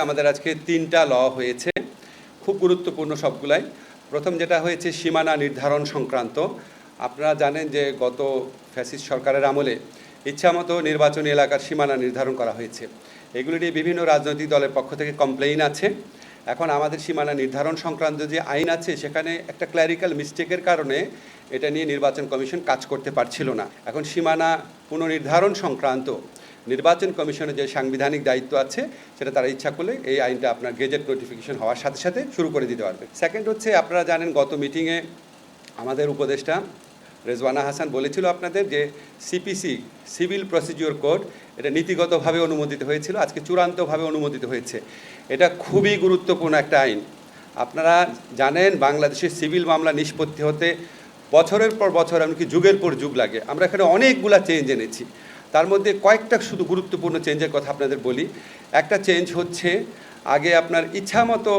আমাদের আজকে তিনটা ল হয়েছে, খুব গুরুত্বপূর্ণ সবগুলাই। প্রথম যেটা হয়েছে সীমানা নির্ধারণ সংক্রান্ত। আপনারা জানেন যে গত ফ্যাসিস্ট সরকারের আমলে ইচ্ছামতো নির্বাচনী এলাকার সীমানা নির্ধারণ করা হয়েছে। এগুলি নিয়ে বিভিন্ন রাজনৈতিক দলের পক্ষ থেকে কমপ্লেইন আছে। এখন আমাদের সীমানা নির্ধারণ সংক্রান্ত যে আইন আছে, সেখানে একটা ক্ল্যারিক্যাল মিস্টেকের কারণে এটা নিয়ে নির্বাচন কমিশন কাজ করতে পারছিল না। এখন সীমানা পুনর্নির্ধারণ সংক্রান্ত নির্বাচন কমিশনের যে সাংবিধানিক দায়িত্ব আছে, সেটা তারা ইচ্ছা করলে এই আইনটা আপনার গেজেট নোটিফিকেশন হওয়ার সাথে সাথে শুরু করে দিতে পারবে। সেকেন্ড হচ্ছে, আপনারা জানেন গত মিটিংয়ে আমাদের উপদেষ্টা রেজওয়ানা হাসান বলেছিল আপনাদের যে সিপিসি সিভিল প্রসিডিওর কোড এটা নীতিগতভাবে অনুমোদিত হয়েছিল, আজকে চূড়ান্তভাবে অনুমোদিত হয়েছে। এটা খুবই গুরুত্বপূর্ণ একটা আইন। আপনারা জানেন বাংলাদেশের সিভিল মামলা নিষ্পত্তি হতে বছরের পর বছর, এমনকি যুগের পর যুগ লাগে। আমরা এখানে অনেকগুলা চেঞ্জ এনেছি। তার মধ্যে কয়েকটা শুধু গুরুত্বপূর্ণ চেঞ্জের কথা আপনাদের বলি। একটা চেঞ্জ হচ্ছে, আগে আপনার ইচ্ছা মতো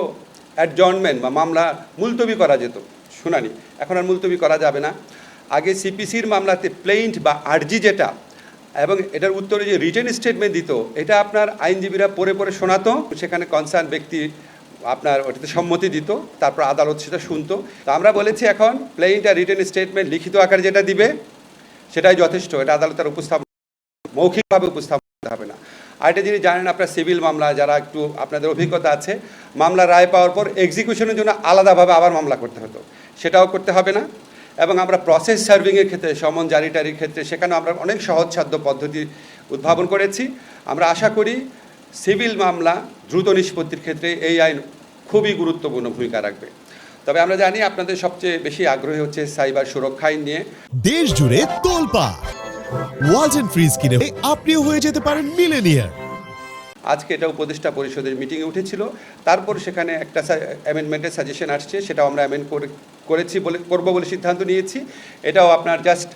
অ্যাডজনমেন্ট বা মামলা মুলতবি করা যেত, শুনানি। এখন আর মুলতবি করা যাবে না। আগে সিপিসির মামলাতে প্লেইন্ট বা আরজি যেটা, এবং এটার উত্তরে যে রিটেন স্টেটমেন্ট দিত, এটা আপনার আইনজীবীরা পড়ে পড়ে শোনাতো। সেখানে কনসার্ন ব্যক্তি আপনার ওটাতে সম্মতি দিত, তারপর আদালত সেটা শুনতো। তো আমরা বলেছি এখন প্লেইন্ট আর রিটেন স্টেটমেন্ট লিখিত আকারে যেটা দিবে, সেটাই যথেষ্ট। এটা আদালতের উপস্থাপন। মৌখিকভাবে উপস্থাপন করতে হবে না। আরেকটা জিনিস জানেন আপনার সিভিল মামলা, যারা একটু আপনাদের অভিজ্ঞতা আছে, মামলা রায় পাওয়ার পর এক্সিকিউশনের জন্য আলাদাভাবে আবার মামলা করতে হতো। সেটাও করতে হবে না। এবং আমরা প্রসেস সার্ভিংয়ের ক্ষেত্রে, সমন জারি টারির ক্ষেত্রে সেখানে আমরা অনেক সহজসাধ্য পদ্ধতি উদ্ভাবন করেছি। আমরা আশা করি সিভিল মামলা দ্রুত নিষ্পত্তির ক্ষেত্রে এই আইন খুবই গুরুত্বপূর্ণ ভূমিকা রাখবে। তবে আমরা জানি আপনাদের সবচেয়ে বেশি আগ্রহী হচ্ছে সাইবার সুরক্ষা আইন নিয়ে। দেশ জুড়ে তোলপা ওয়ালটন ফ্রিজ কিনে আপনিও হয়ে যেতে পারেন মিলেনিয়ার। আজকে এটা উপদেষ্টা পরিষদের মিটিংয়ে উঠেছিল। তারপর সেখানে একটা অ্যামেন্ডমেন্টের সাজেশন আসছে, সেটাও আমরা অ্যামেন্ড করে করেছি বলে করব বলে সিদ্ধান্ত নিয়েছি। এটাও আপনার জাস্ট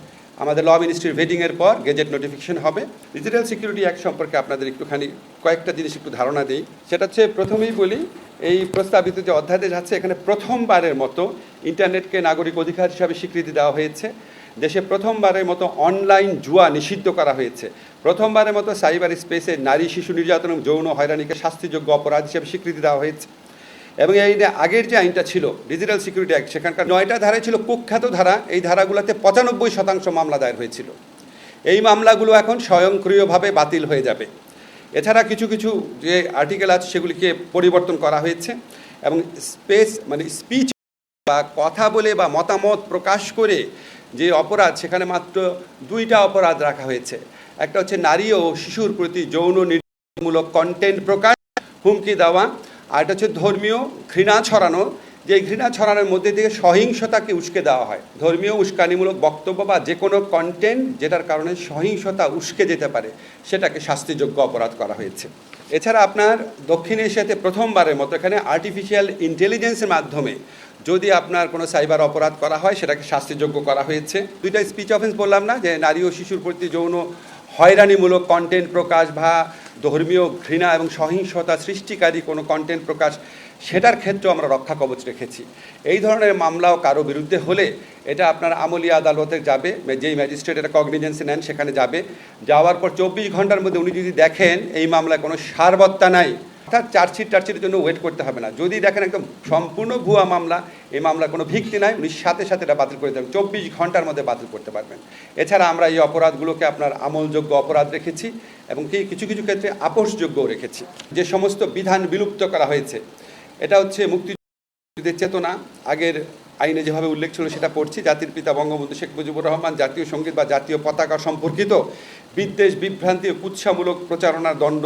আমাদের ল মিনিস্ট্রির ভেটিংয়ের পর গেজেট নোটিফিকেশন হবে। ডিজিটাল সিকিউরিটি অ্যাক্ট সম্পর্কে আপনাদের একটুখানি কয়েকটা জিনিস একটু ধারণা দিই। সেটা হচ্ছে প্রথমেই বলি, এই প্রস্তাবিত যে অধ্যাদেশ আছে, এখানে প্রথমবারের মতো ইন্টারনেটকে নাগরিক অধিকার হিসাবে স্বীকৃতি দেওয়া হয়েছে। দেশে প্রথমবারের মতো অনলাইন জুয়া নিষিদ্ধ করা হয়েছে। প্রথমবারের মতো সাইবার স্পেসে নারী, শিশু নির্যাতন এবং যৌন হয়রানিকে শাস্তিযোগ্য অপরাধ হিসেবে স্বীকৃতি দেওয়া হয়েছে। এবং এই আগের যে আইনটা ছিল ডিজিটাল সিকিউরিটি অ্যাক্ট সেখানকার নয়টা ধারায় ছিল কুখ্যাত ধারা। এই ধারাগুলোতে পঁচানব্বই শতাংশ মামলা দায়ের হয়েছিল। এই মামলাগুলো এখন স্বয়ংক্রিয়ভাবে বাতিল হয়ে যাবে। এছাড়া কিছু কিছু যে আর্টিকেল আছে, সেগুলিকে পরিবর্তন করা হয়েছে এবং স্পেস মানে স্পিচ বা কথা বলে বা মতামত প্রকাশ করে যে অপরাধ, সেখানে মাত্র দুইটা অপরাধ রাখা হয়েছে। একটা হচ্ছে নারী ও শিশুর প্রতি যৌন নির্যাতনমূলক কন্টেন্ট প্রকাশ, হুমকি দেওয়া, আর এটা হচ্ছে ধর্মীয় ঘৃণা ছড়ানো। যে ঘৃণা ছড়ানোর মধ্যে দিয়ে সহিংসতাকে উস্কে দেওয়া হয়। ধর্মীয় উস্কানিমূলক বক্তব্য বা যে কোনো কন্টেন্ট যেটার কারণে সহিংসতা উস্কে যেতে পারে, সেটাকে শাস্তিযোগ্য অপরাধ করা হয়েছে। এছাড়া আপনার দক্ষিণ এশিয়াতে প্রথমবারের মতো এখানে আর্টিফিশিয়াল ইন্টেলিজেন্সের মাধ্যমে যদি আপনার কোনো সাইবার অপরাধ করা হয়, সেটাকে শাস্তিযোগ্য করা হয়েছে। দুইটা স্পিচ অফেন্স বললাম না, যে নারী ও শিশুর প্রতি যৌন হয়রানিমূলক কন্টেন্ট প্রকাশ বা ধর্মীয় ঘৃণা এবং সহিংসতা সৃষ্টিকারী কোনো কন্টেন্ট প্রকাশ, সেটার ক্ষেত্রেও আমরা রক্ষা কবচ রেখেছি। এই ধরনের মামলাও কারও বিরুদ্ধে হলে এটা আপনার আমলি আদালতে যাবে যেই ম্যাজিস্ট্রেট এটা কগনিজেন্সি নেন, সেখানে যাবে। যাওয়ার পর চব্বিশ ঘণ্টার মধ্যে উনি যদি দেখেন এই মামলায় কোনো সারবত্তা নাই অর্থাৎ চার্জশিট টার্জশিটের জন্য ওয়েট করতে হবে না। যদি দেখেন একদম সম্পূর্ণ ভুয়া মামলা এই মামলার কোনো ভিত্তি নাই। উনি সাথে সাথে এটা বাতিল করে দেবেন। চব্বিশ ঘণ্টার মধ্যে বাতিল করতে পারবেন। এছাড়া আমরা এই অপরাধগুলোকে আপনার আমলযোগ্য অপরাধ রেখেছি এবং কি কিছু কিছু ক্ষেত্রে আপোষযোগ্যও রেখেছি। যে সমস্ত বিধান বিলুপ্ত করা হয়েছে, এটা হচ্ছে মুক্তিযুদ্ধের চেতনা। আগের আইনে যেভাবে উল্লেখ ছিল সেটা পড়ছি। জাতির পিতা বঙ্গবন্ধু শেখ মুজিবুর রহমান, জাতীয় সংগীত বা জাতীয় পতাকা সম্পর্কিত বিদ্বেষ, বিভ্রান্তি কুৎসামূলক প্রচারণার দণ্ড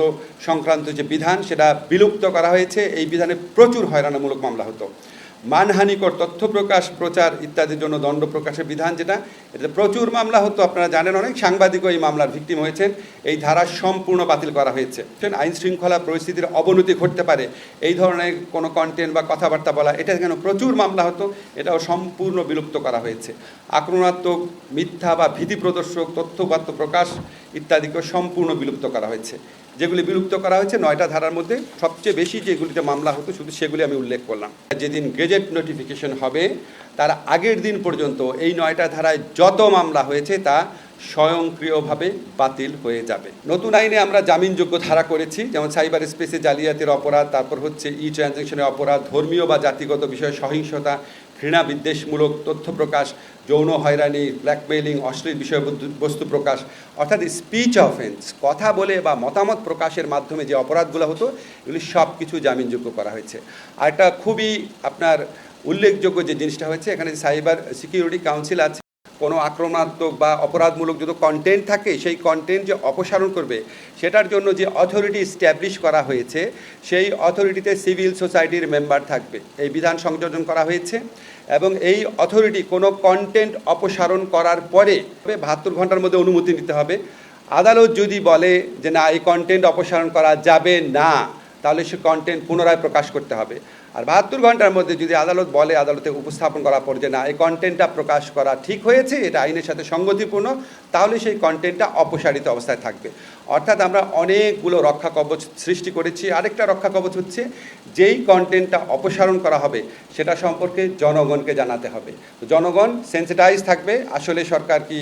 সংক্রান্ত যে বিধান, সেটা বিলুপ্ত করা হয়েছে। এই বিধানে প্রচুর হয়রানিমূলক মামলা হতো। মানহানিকর তথ্য প্রকাশ, প্রচার ইত্যাদির জন্য দণ্ড প্রকাশের বিধান যেটা এটা প্রচুর মামলা হতো, আপনারা জানেন অনেক, সাংবাদিকও এই মামলার ভিক্টিম হয়েছেন, এই ধারা সম্পূর্ণ বাতিল করা হয়েছে। আইন শৃঙ্খলা পরিস্থিতির অবনতি ঘটতে পারে, এই ধরনের কোনো কন্টেন্ট বা কথাবার্তা বলা এটা কেন প্রচুর মামলা হতো, এটাও সম্পূর্ণ বিলুপ্ত করা হয়েছে। আক্রমণাত্মক, মিথ্যা বা ভীতি প্রদর্শক তথ্যবার্ত প্রকাশ ইত্যাদিকে সম্পূর্ণ বিলুপ্ত করা হয়েছে। যেগুলি বিলুপ্ত করা হয়েছে, নয়টা ধারার মধ্যে সবচেয়ে বেশি যেগুলিতে মামলা হতো, শুধু সেগুলি আমি উল্লেখ করলাম। যেদিন গেজেট নোটিফিকেশন হবে, তার আগের দিন পর্যন্ত এই নয়টা ধারায় যত মামলা হয়েছে, তা স্বয়ংক্রিয়ভাবে বাতিল হয়ে যাবে। নতুন আইনে আমরা জামিনযোগ্য ধারা করেছি, যেমন সাইবার স্পেসে জালিয়াতির অপরাধ, তারপর হচ্ছে ই ট্রানজ্যাকশনের অপরাধ, ধর্মীয় বা জাতিগত বিষয়ে সহিংসতা ঘৃণা বিদ্বেষমূলক তথ্য প্রকাশ, যৌন হয়রানি ব্ল্যাকমেইলিং অশ্লীল বিষয় বস্তু প্রকাশ, অর্থাৎ স্পিচ অফেন্স কথা বলে বা মতামত প্রকাশের মাধ্যমে যে অপরাধগুলো হতো, এগুলি সব কিছু জামিনযোগ্য করা হয়েছে। আর একটা খুবই আপনার উল্লেখযোগ্য যে জিনিসটা হয়েছে, এখানে সাইবার সিকিউরিটি কাউন্সিল আছে। কোনো আক্রমণাত্মক বা অপরাধমূলক যদি কন্টেন্ট থাকে, সেই কন্টেন্ট যে অপসারণ করবে, সেটার জন্য যে অথরিটি স্ট্যাবলিশ করা হয়েছে, সেই অথরিটিতে সিভিল সোসাইটির মেম্বার থাকবে। এই বিধান সংযোজন করা হয়েছে। এবং এই অথরিটি কোনো কন্টেন্ট অপসারণ করার পরে বাহাত্তর ঘণ্টার মধ্যে অনুমতি নিতে হবে। আদালত যদি বলে যে না, এই কন্টেন্ট অপসারণ করা যাবে না, তাহলে সে কন্টেন্ট পুনরায় প্রকাশ করতে হবে। আর বাহাত্তর ঘণ্টার মধ্যে যদি আদালত বলে আদালতে উপস্থাপন করার পর যে না, এই কন্টেন্টটা প্রকাশ করা ঠিক হয়েছে, এটা আইনের সাথে সঙ্গতিপূর্ণ, তাহলে সেই কন্টেন্টটা অপসারিত অবস্থায় থাকবে। অর্থাৎ আমরা অনেকগুলো রক্ষা কবচ সৃষ্টি করেছি। আরেকটা রক্ষা কবচ হচ্ছে যেই কন্টেন্টটা অপসারণ করা হবে, সেটা সম্পর্কে জনগণকে জানাতে হবে। জনগণ সেন্সিটাইজ থাকবে, আসলে সরকার কি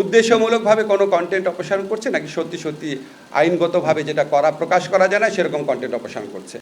উদ্দেশ্যমূলকভাবে কোনো কন্টেন্ট অপসারণ করছে, নাকি সত্যি সত্যি আইনগতভাবে যেটা করা, প্রকাশ করা যায় না, সেরকম কন্টেন্ট অপসারণ করছে?